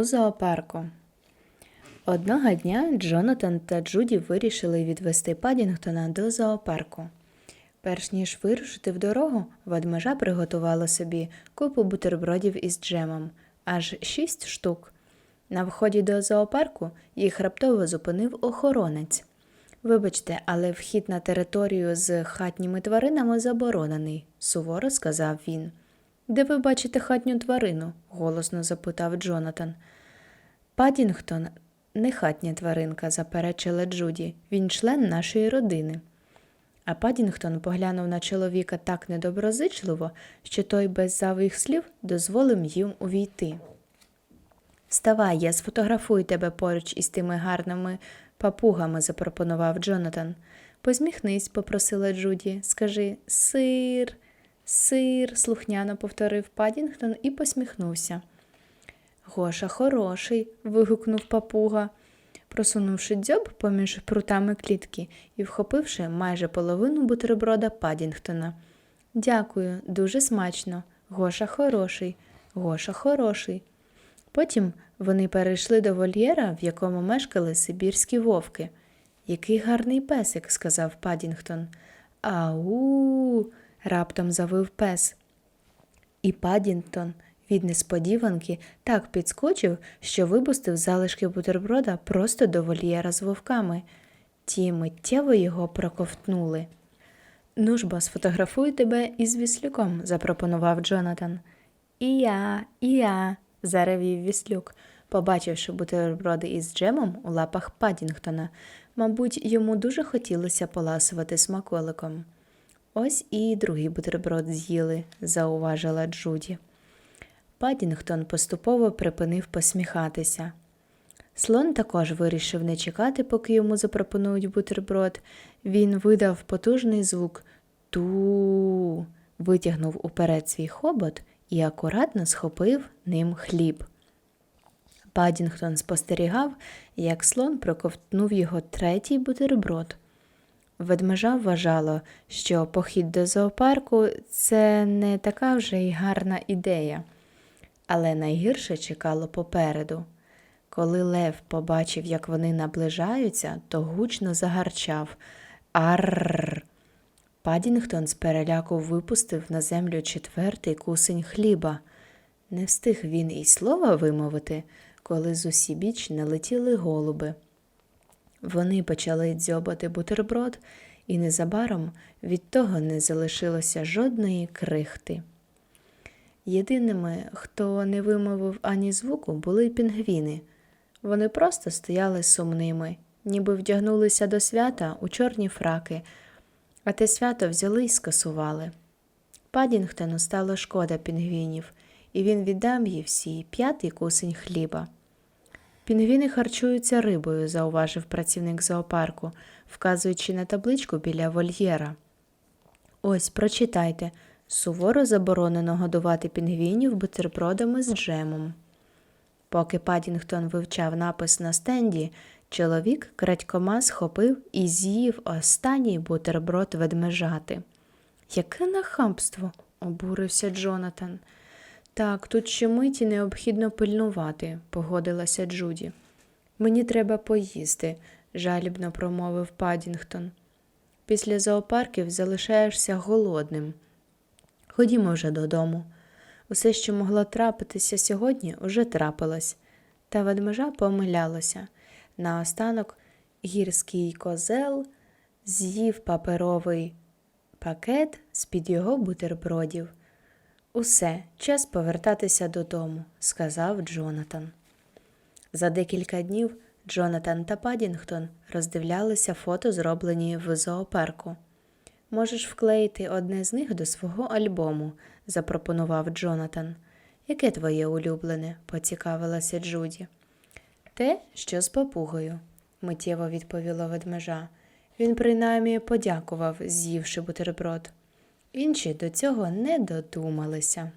У зоопарку. Одного дня Джонатан та Джуді вирішили відвести Падінгтона до зоопарку. Перш ніж вирушити в дорогу, ведмежа приготувала собі купу бутербродів із джемом, аж шість штук. На вході до зоопарку їх раптово зупинив охоронець. Вибачте, але вхід на територію з хатніми тваринами заборонений, суворо сказав він. Де ви бачите хатню тварину? голосно запитав Джонатан. Падінгтон не хатня тваринка, заперечила Джуді. Він член нашої родини. А Падінгтон поглянув на чоловіка так недоброзичливо, що той без зайвих слів дозволив їм увійти. Вставай, я сфотографую тебе поруч із тими гарними папугами, запропонував Джонатан. Посміхнись, попросила Джуді. Скажи сир, сир, слухняно повторив Падінгтон і посміхнувся. Гоша хороший. вигукнув папуга, просунувши дзьоб поміж прутами клітки і вхопивши майже половину бутерброда Падінгтона. Дякую, дуже смачно. Гоша хороший, Гоша хороший. Потім вони перейшли до вольєра, в якому мешкали сибірські вовки. Який гарний песик, сказав Падінгтон. Ау. Раптом завив пес. І Падінгтон від несподіванки так підскочив, що випустив залишки бутерброда просто до вольєра з вовками. Ті миттєво його проковтнули. Ну ж бо, сфотографую тебе із віслюком, запропонував Джонатан. І я, і я, заревів віслюк, побачивши бутерброди із джемом у лапах Падінгтона. Мабуть, йому дуже хотілося поласувати смаколиком. Ось і другий бутерброд з'їли, зауважила Джуді. Падінгтон поступово припинив посміхатися. Слон також вирішив не чекати, поки йому запропонують бутерброд. Він видав потужний звук ту, витягнув уперед свій хобот і акуратно схопив ним хліб. Падінгтон спостерігав, як слон проковтнув його третій бутерброд. Ведмежа вважало, що похід до зоопарку це не така вже й гарна ідея, але найгірше чекало попереду. Коли Лев побачив, як вони наближаються, то гучно загарчав Арррр. Падінгтон з переляку випустив на землю четвертий кусень хліба. Не встиг він і слова вимовити, коли з усібіч налетіли голуби. Вони почали дзьобати бутерброд, і незабаром від того не залишилося жодної крихти. Єдиними, хто не вимовив ані звуку, були пінгвіни. Вони просто стояли сумними, ніби вдягнулися до свята у чорні фраки, а те свято взяли й скасували. Падінгтону стало шкода пінгвінів, і він віддав їй всі п'ятий кусень хліба. Пінгвіни харчуються рибою, зауважив працівник зоопарку, вказуючи на табличку біля вольєра. Ось, прочитайте суворо заборонено годувати пінгвінів бутербродами з джемом. Поки Падінгтон вивчав напис на стенді, чоловік крадькома схопив і з'їв останній бутерброд ведмежати. Яке нахабство, обурився Джонатан. Так, тут щомиті необхідно пильнувати, погодилася Джуді. Мені треба поїсти, жалібно промовив Падінгтон. Після зоопарків залишаєшся голодним. Ходімо вже додому. Усе, що могло трапитися сьогодні, уже трапилось, та ведмежа помилялася. Наостанок гірський козел з'їв паперовий пакет з-під його бутербродів. Усе, час повертатися додому, сказав Джонатан. За декілька днів Джонатан та Падінгтон роздивлялися фото, зроблені в зоопарку. Можеш вклеїти одне з них до свого альбому, запропонував Джонатан. Яке твоє улюблене? поцікавилася Джуді. Те, що з папугою, миттєво відповіла ведмежа. Він принаймні подякував, з'ївши бутерброд. Інші до цього не додумалися.